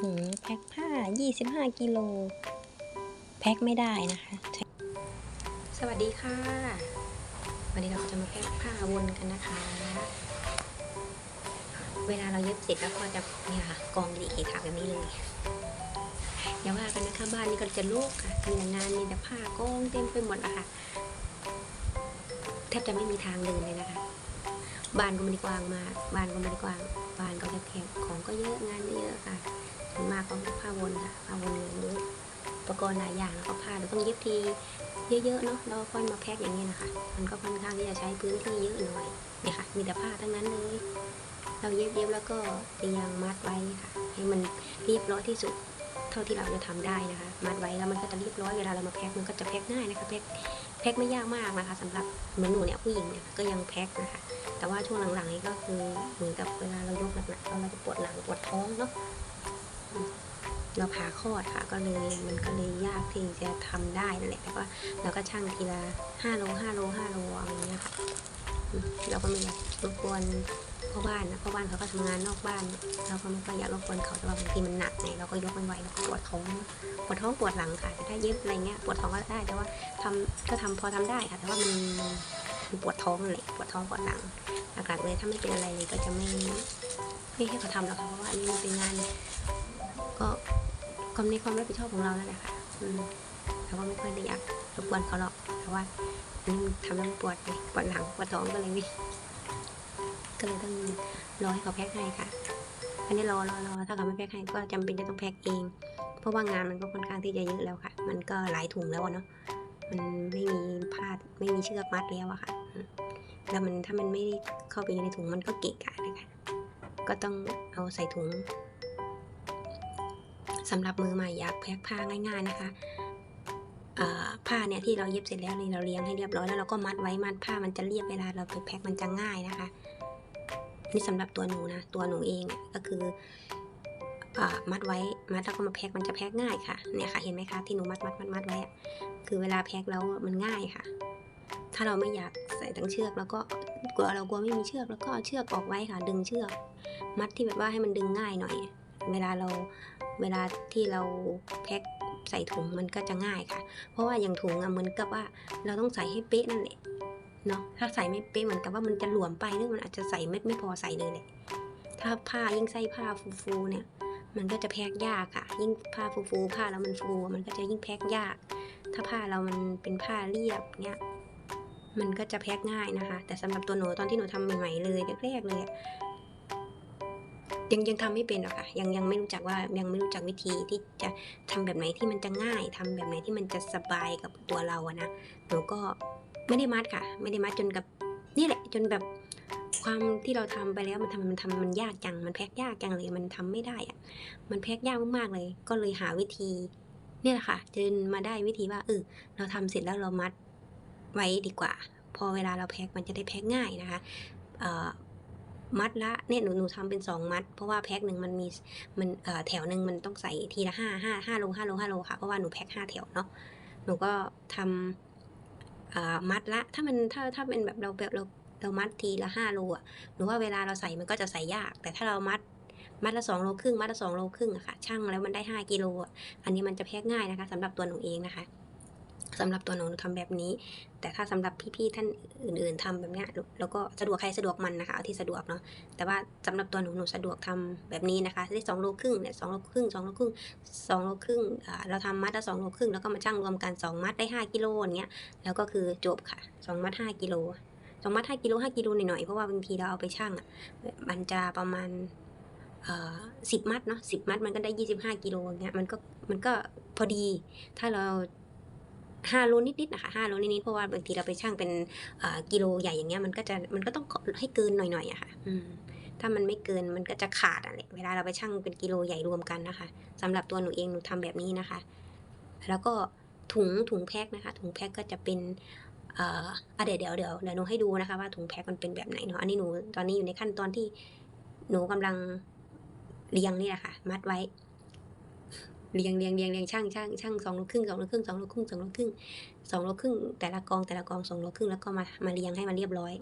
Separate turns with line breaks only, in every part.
หืมแพ็คผ้า 25 กิโล แพ็คไม่ได้นะคะ สวัสดีค่ะ วันนี้เราจะมาแพ็คผ้าวนกันนะคะ เวลาเราเย็บเสร็จแล้วก็จะเนี่ยค่ะกองดีเอค่ะแบบนี้เลยอย่าว่ากันนะคะบ้านนี้ก็จะโลกค่ะมีงานมีแต่ผ้ากองเต็มไปหมดอะค่ะแทบจะไม่มีทางเดินเลยนะคะบ้านก็ไม่ได้กว้างมากบ้านก็ไม่ได้กว้างบ้านก็แคบๆของก็เยอะงานก็เยอะค่ะ มากก็ผ้าวนค่ะผ้าวนเยอะอุปกรณ์หลายอย่างแล้วก็ผ้าเราต้องเย็บทีเยอะๆเนาะแล้วค่อยมาแพ็คอย่างนี้นะคะ มันก็ค่อนข้างที่จะใช้พื้นที่เยอะหน่อยเนี่ยค่ะ มีแต่ผ้าทั้งนั้นเลย เราเย็บๆแล้วก็เรียงมัดไว้ค่ะ ให้มันเรียบร้อยที่สุดเท่าที่เราจะทำได้นะคะ มัดไว้แล้วมันก็จะเรียบร้อยเวลาเรามาแพ็คมันก็จะแพ็คง่ายนะคะแพ็คแพ็คไม่ยากมากนะคะสำหรับเหมือนหนูเนี่ยผู้หญิงเนี่ยก็ยังแพ็คนะคะ แต่ว่าช่วงหลังๆนี้ก็คือเหมือนกับเวลาเรายกหนักๆเราจะปวดหลังปวดท้องเนาะ เราผ่าคลอดค่ะ ก็เลยมันก็เลยยากที่จะทำได้นั่นแหละแต่ว่าเราก็ช่างทีละห้าโลห้าโลห้าโลอะไรอย่างเงี้ยค่ะเราก็ไม่อยากรบกวนพ่อบ้านนะพ่อบ้านเขาก็ทำงานนอกบ้าน เราก็ไม่ค่อยอยากรบกวนเขาแต่ว่าบางทีมันหนักไงเราก็ยกไม่ไหวเราก็ปวดท้องปวดท้องปวดหลังค่ะแต่ถ้าเย็บอะไรเงี้ยปวดท้องก็ได้แต่ว่าทำก็ทำพอทำได้ค่ะ แต่ว่ามันมันปวดท้องนั่นแหละปวดท้องปวดหลังหลักๆเลยถ้าไม่เป็นอะไรเลยก็จะไม่ไม่ให้เขาทำหรอกค่ะเพราะว่านนี้มันเป็นงาน ก็ก็ในความรับผิดชอบของเรานั่นแหละค่ะอืมเราก็ไม่ค่อยได้อยากรบกวนเขาหรอกแต่ว่ามันทำแล้วปวดไงปวดหลังปวดท้องก็เลยไม่ก็เลยต้องรอให้เขาแพ็คให้ค่ะอันนี้รอรอรอถ้าเขาไม่แพ็คให้ก็จำเป็นจะต้องแพ็คเอง เพราะว่างานมันก็ค่อนข้างที่จะเยอะแล้วค่ะ มันก็หลายถุงแล้วเนาะมันไม่มีผ้าไม่มีเชือกมัดแล้วอะค่ะแล้วมันถ้ามันไม่เข้าไปอยู่ในถุงมันก็เกะกะนะคะก็ต้องเอาใส่ถุง สำหรับมือใหม่อยากแพ็คผ้าง่าย ๆนะคะผ้าเนี่ยที่เราเย็บเสร็จแล้วนี่เราเลี้ยงให้เรียบร้อยแล้วเราก็มัดไว้มัดผ้ามันจะเรียบเวลาเราไปแพ็คมันจะง่ายนะคะ นี่สำหรับตัวหนูนะตัวหนูเองก็คืออมัดไว้มัดแล้วก็มาแพ็คมันจะแพ็คง่ายค่ะเนี่ยค่ะเห็นไหมคะที่หนูมัดมัดมัดมัดไว้อะคือเวลาแพ็คแล้วมันง่ายค่ะ ถ้าเราไม่อยากใส่ทั้งเชือกแล้วก็กลัวเรากลัวไม่มีเชือกแล้วก็เอาเชือกออกไว้ค่ะ ดึงเชือก มัดที่แบบว่าให้มันดึงง่ายหน่อย เวลาเรา เวลาที่เราแพ็คใส่ถุงมันก็จะง่ายค่ะ เพราะว่าอย่างถุงอะเหมือนกับว่าเราต้องใส่ให้เป๊ะนั่นแหละเนาะถ้าใส่ไม่เป๊ะเหมือนกับว่ามันจะหลวมไปหรือมันอาจจะใส่ไม่ไม่พอใส่เลยแหละถ้าผ้ายิ่งใส่ผ้าฟูๆเนี่ยมันก็จะแพ็คยากค่ะ ยิ่งผ้าฟูๆผ้าแล้วมันฟูมันก็จะยิ่งแพ็คยาก ถ้าผ้าเรามันเป็นผ้าเรียบเนี่ยมันก็จะแพ็คง่ายนะคะ แต่สำหรับตัวหนูตอนที่หนูทำใหม่ๆเลยแรกๆเลยอะ ยังยังทำไม่เป็นหรอกค่ะยังยังไม่รู้จักว่ายังไม่รู้จักวิธีที่จะทำแบบไหนที่มันจะง่ายทำแบบไหนที่มันจะสบายกับตัวเราอะนะหนูก็ไม่ได้มัดค่ะ ไม่ได้มัดจนกับนี่แหละ จนแบบความที่เราทำไปแล้วมันทำมันทำมันยากจังมันแพ็คยากจังเลยมันทำไม่ได้อะมันแพ็คยากมากๆเลย ก็เลยหาวิธีนี่แหละค่ะจนมาได้วิธีว่าเออเราทำเสร็จแล้วเรามัดไว้ดีกว่า พอเวลาเราแพ็คมันจะได้แพ็คง่ายนะคะเอ่อ มัดละเนี่ยหนูหนูทำเป็นสองมัด เพราะว่าแพ็คหนึ่งมันมีมันแถวหนึ่งมันต้องใส่ทีละห้าห้าห้าโลห้าโลห้าโลค่ะเพราะว่าหนูแพ็คห้าแถวเนาะหนูก็ทำมัดละถ้ามันถ้าถ้าเป็นแบบเราแบบเราเรามัดทีละห้าโลอะหนูว่าเวลาเราใส่มันก็จะใส่ยาก แต่ถ้าเรามัดมัดละสองโลครึ่งมัดละสองโลครึ่งอะค่ะช่างแล้วมันได้ห้ากิโลอะอันนี้มันจะแพ็คง่ายนะคะสำหรับตัวหนูเองนะคะ สำหรับตัวหนูหนูทำแบบนี้ แต่ถ้าสำหรับพี่ๆท่านอื่น ๆทำแบบเนี้ยแล้วก็สะดวกใครสะดวกมันนะคะเอาที่สะดวกเนาะแต่ว่าสำหรับตัวหนูหนูสะดวกทำแบบนี้นะคะได้สองโลครึ่งเนี่ยสองโลครึ่งสองโลครึ่งสองโลครึ่งเราทำมัดละสองโลครึ่งแล้วก็มาชั่งรวมกันสองมัดได้ห้ากิโลอย่างเงี้ยแล้วก็คือจบค่ะสองมัดห้ากิโลสองมัดห้ากิโลห้ากิโลหน่อยๆเพราะว่าบางทีเราเอาไปชั่งอะมันจะประมาณสิบมัดเนาะสิบมัดมันก็ได้ยี่สิบห้ากิโลอย่างเงี้ยมันก็มันก็พอดีถ้าเรา ห้าโลนิดๆนะคะห้าโลนิดๆเพราะว่าบางทีเราไปชั่งเป็นกิโลใหญ่อย่างเงี้ยมันก็จะมันก็ต้องให้เกินหน่อยๆอะค่ะถ้ามันไม่เกินมันก็จะขาดอะแหละเวลาเราไปชั่งเป็นกิโลใหญ่รวมกันนะคะสำหรับตัวหนูเองหนูทำแบบนี้นะคะ แล้วก็ถุงถุงแพ็คนะคะ ถุงแพ็คก็จะเป็นเอ่อเดี๋ยวเดี๋ยวเดี๋ยวเดี๋ยวหนูให้ดูนะคะว่าถุงแพ็คมันเป็นแบบไหนเนาะอันนี้หนูตอนนี้อยู่ในขั้นตอนที่หนูกำลังเรียงนี่แหละค่ะ มัดไว้ เรียงเรียงเรียงเรียงช่างช่างช่างสองโลครึ่งสองโลครึ่งสองโลครึ่งสองโลครึ่งสองโลครึ่งแต่ละกองแต่ละกองสองโลครึ่งแล้วก็มามาเรียงให้มันเรียบร้อย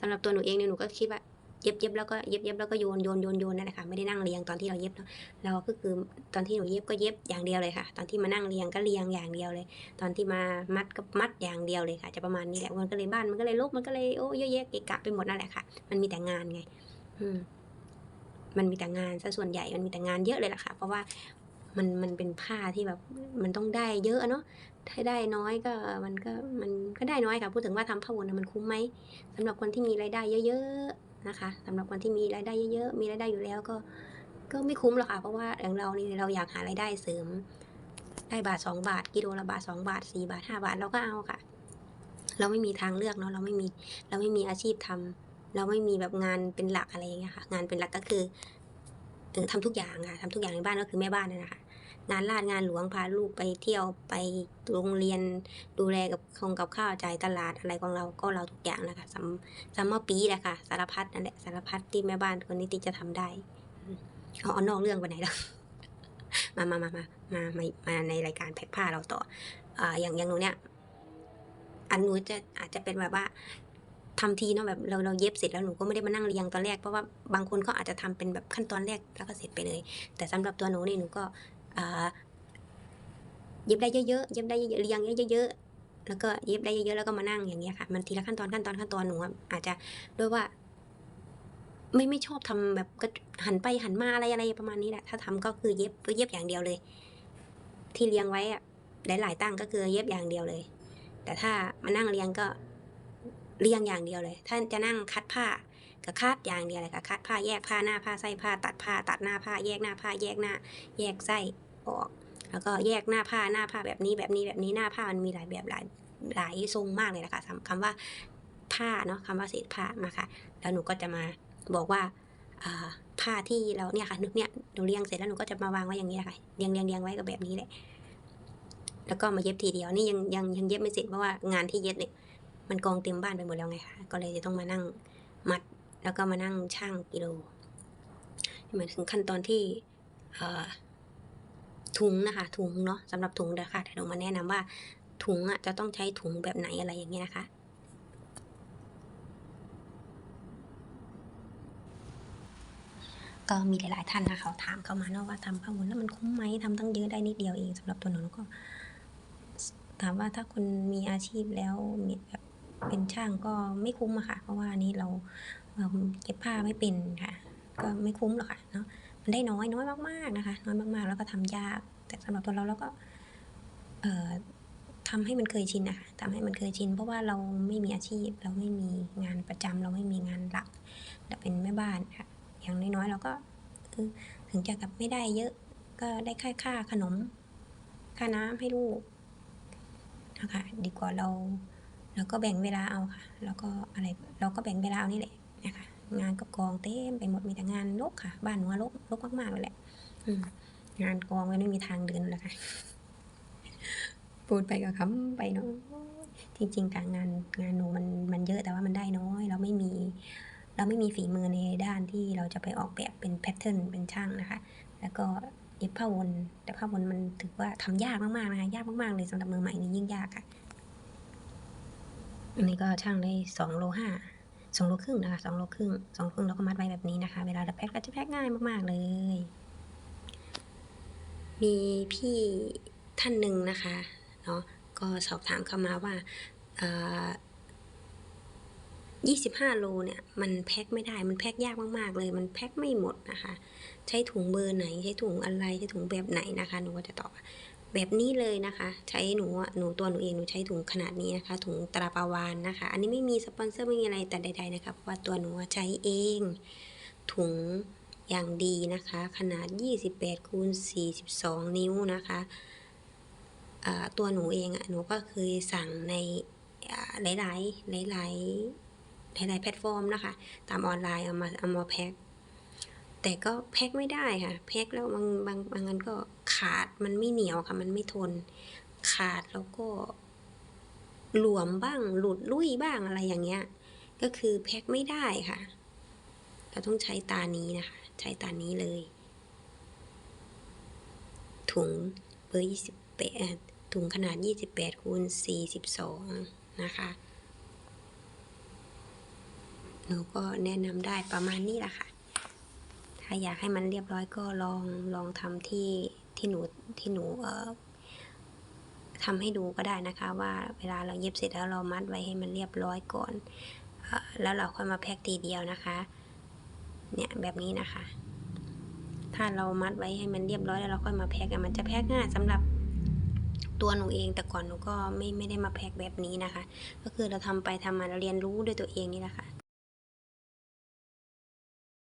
สำหรับตัวหนูเองเนี่ยหนูก็คิดว่าเย็บเย็บแล้วก็เย็บเย็บแล้วก็โยนโยนโยนโยนนั่นแหละค่ะไม่ได้นั่งเรียงตอนที่เราเย็บเนาะเราก็คือตอนที่หนูเย็บก็เย็บอย่างเดียวเลยค่ะ ตอนที่มานั่งเรียงก็เรียงอย่างเดียวเลย ตอนที่มามัดก็มัดอย่างเดียวเลยค่ะ จะประมาณนี้แหละมันก็เลยบ้านมันก็เลยรกมันก็เลยโอ้เยอะแยะเกะกะไปหมดนั่นแหละค่ะ มันมีแต่งานไง อืมมันมีแต่งานซะส่วนใหญ่มันมีแต่งานเยอะเลยล่ะค่ะ เพราะว่า มันมันเป็นผ้าที่แบบมันต้องได้เยอะเนาะถ้าได้น้อยก็มันก็มันก็ได้น้อยค่ะพูดถึงว่าทำผ้าวนมันคุ้มไหมสำหรับคนที่มีรายได้เยอะๆนะคะสำหรับคนที่มีรายได้เยอะๆมีรายได้อยู่แล้วก็ ก็ไม่คุ้มหรอกค่ะเพราะว่าอย่างเรานี่เราอยากหารายได้เสริม ได้บาทสองบาทกิโลละบาทสองบาทสี่บาทห้าบาทเราก็เอาค่ะ เราไม่มีทางเลือกเนาะเราไม่มีเราไม่มีอาชีพทำเราไม่มีแบบงานเป็นหลักอะไรอย่างเงี้ยค่ะ งานเป็นหลักก็คือเออทำทุกอย่างค่ะทำทุกอย่างในบ้านก็คือแม่บ้านนั่นนะค่ะ งานลาดงานหลวงพาลูกไปเที่ยวไปโรงเรียนดูแลกับคงกับข้าวจ่ายตลาดอะไรของเราก็เราทุกอย่างนะคะซัมซัมเมอร์ปีแหละค่ะสารพัดนั่นแหละสารพัดที่แม่บ้านคนนี้ที่จะทำได้เอาเอานอกเรื่องไปไหนแล้วมามามามามามามาในรายการแพ็คผ้าเราต่ออ่าอย่างอย่างหนูเนี่ย อันหนูจะอาจจะเป็นแบบว่าทำทีเนาะแบบเราเราเย็บเสร็จแล้วหนูก็ไม่ได้มานั่งเรียงตอนแรกเพราะว่าบางคนก็อาจจะทำเป็นแบบขั้นตอนแรกแล้วก็เสร็จไปเลย แต่สำหรับตัวหนูนี่หนูก็ เย็บได้เยอะๆเย็บได้เยอะๆเรียงเยอะๆแล้วก็เย็บได้เยอะๆแล้วก็มานั่งอย่างเงี้ยค่ะ มันทีละขั้นตอนขั้นตอนขั้นตอนหนูอาจจะด้วยว่า ไม่ไม่ชอบทำแบบก็หันไปหันมาอะไรอะไรประมาณนี้แหละถ้าทำก็คือเย็บก็เย็บอย่างเดียวเลย ที่เรียงไว้อะหลายๆตั้งก็คือเย็บอย่างเดียวเลย แต่ถ้ามานั่งเรียงก็เรียงอย่างเดียวเลยถ้าจะนั่งคัดผ้าก็คัดอย่างเดียวเลยค่ะคัดผ้าแยกผ้าหน้าผ้าไส้ผ้าตัดผ้าตัดหน้าผ้าแยกหน้าผ้าแยกหน้า แยกไส้ ออก แล้วก็แยกหน้าผ้าหน้าผ้าแบบนี้แบบนี้แบบนี้หน้าผ้ามันมีหลายแบบหลายหลายทรงมากเลยนะคะคำว่าผ้าเนาะคำว่าเศษผ้ามาค่ะ แล้วหนูก็จะมาบอกว่าผ้าที่เราเนี่ยค่ะนึกเนี่ยหนูเรียงเสร็จแล้วหนูก็จะมาวางไว้อย่างนี้แหละค่ะเรียงเรียงเรียงไว้กับแบบนี้แหละแล้วก็มาเย็บทีเดียวนี่ยังยังยังเย็บไม่เสร็จเพราะว่างานที่เย็บเนี่ยมันกองเต็มบ้านไปหมดแล้วไงคะก็เลยจะต้องมานั่งมัด แล้วก็มานั่งช่างกิโลมาถึงขั้นตอนที่ ถุงนะคะ ถุงเนาะสำหรับถุงเดี๋ยวค่ะเดี๋ยวหนูมาแนะนำว่าถุงอะจะต้องใช้ถุงแบบไหนอะไรอย่างเงี้ยนะคะก็มีหลาย ๆ ท่านนะเขาถามเข้ามาเนาะว่าทำผ้าวุ้นแล้วมันคุ้มไหมทำตั้งเยอะได้นิดเดียวเองสำหรับตัวหนูก็ ถามว่าถ้าคนมีอาชีพแล้วมีแบบเป็นช่างก็ไม่คุ้มอะค่ะ เพราะว่านี้เราเราเก็บผ้าไม่เป็นค่ะ ก็ไม่คุ้มหรอกค่ะเนาะ ได้น้อยน้อยมากๆนะคะ น้อยมากๆ แล้วก็ทำยาก แต่สำหรับตัวเราเราก็เอ่อทำให้มันเคยชินนะคะทำให้มันเคยชิน เพราะว่าเราไม่มีอาชีพ เราไม่มีงานประจำเราไม่มีงานหลักเราเป็นแม่บ้านค่ะอย่างน้อยๆเราก็เออถึงจะกับไม่ได้เยอะก็ได้ค่าค่าขนม ค่าน้ำให้ลูกนะคะดีกว่าเราเราก็แบ่งเวลาเอาค่ะ แล้วก็อะไรเราก็แบ่งเวลาเอานี่แหละ งานก็กองเต็มไปหมดมีแต่งานรกค่ะ บ้านหนูอะรกรกมากๆเลยแหละงานกองมันไม่มีทางเดินเลยค่ะพูดไปก็คำไปเนาะจริงๆการงานงานหนูมันมันเยอะแต่ว่ามันได้น้อย เราไม่มี เราไม่มีฝีมือในด้านที่เราจะไปออกแบบเป็นแพทเทิร์นเป็นช่างนะคะ แล้วก็เย็บผ้าวนแต่ผ้าวนมันถือว่าทำยากมากๆนะคะยากมากๆเลยสำหรับมือใหม่นี่ยิ่งยากค่ะอันนี้ก็ช่างได้สองโลห้า สองโลครึ่งนะคะสองโลครึ่งสองโลครึ่งเราก็มัดไว้แบบนี้นะคะ เวลาเราแพ็คก็จะแพ็คง่ายมากๆเลย มีพี่ท่านหนึ่งนะคะเนาะก็สอบถามเข้ามาว่ายี่สิบห้าโลเนี่ยมันแพ็คไม่ได้มันแพ็คยากมากๆ เลย มันแพ็คไม่หมดนะคะ ใช้ถุงเบอร์ไหน ใช้ถุงอะไรใช้ถุงแบบไหนนะคะหนูก็จะตอบ แบบนี้เลยนะคะ ใช้หนูอะหนูตัวหนูเองหนูใช้ถุงขนาดนี้นะคะ ถุงตราปาวานนะคะ อันนี้ไม่มีสปอนเซอร์ไม่มีอะไรแต่ใด ๆ นะคะเพราะว่าตัวหนูใช้เอง ถุงอย่างดีนะคะ ขนาด 28คูณ42 นิ้วนะคะตัวหนูเองอะหนูก็เคยสั่งในหลายๆหลายๆหลายๆแพลตฟอร์มนะคะ ตามออนไลน์เอามาเอามาแพ็ค แต่ก็แพ็คไม่ได้ค่ะ แพ็คแล้วบางบางบางอันก็ขาดมันไม่เหนียวค่ะ มันไม่ทน ขาดแล้วก็ หลวมบ้าง หลุดลุ่ยบ้างอะไรอย่างเงี้ย ก็คือแพ็คไม่ได้ค่ะ เราต้องใช้ตานี้นะคะ ใช้ตานี้เลย ถุงเบอร์ยี่สิบแปดถุงขนาดยี่สิบแปดคูณสี่สิบสองนะคะหนูก็แนะนำได้ประมาณนี้แหละค่ะ ถ้าอยากให้มันเรียบร้อยก็ลองลองทำที่ที่หนูที่หนูเอ่อทำให้ดูก็ได้นะคะว่าเวลาเราเย็บเสร็จแล้วเรามัดไว้ให้มันเรียบร้อยก่อนเอ่อแล้วเราค่อยมาแพ็คทีเดียวนะคะ เนี่ยแบบนี้นะคะ ถ้าเรามัดไว้ให้มันเรียบร้อยแล้วเราค่อยมาแพ็คมันจะแพ็คง่ายสำหรับตัวหนูเองแต่ก่อนหนูก็ไม่ไม่ได้มาแพ็คแบบนี้นะคะ ก็คือเราทำไปทำมาเราเรียนรู้ด้วยตัวเองนี่แหละค่ะ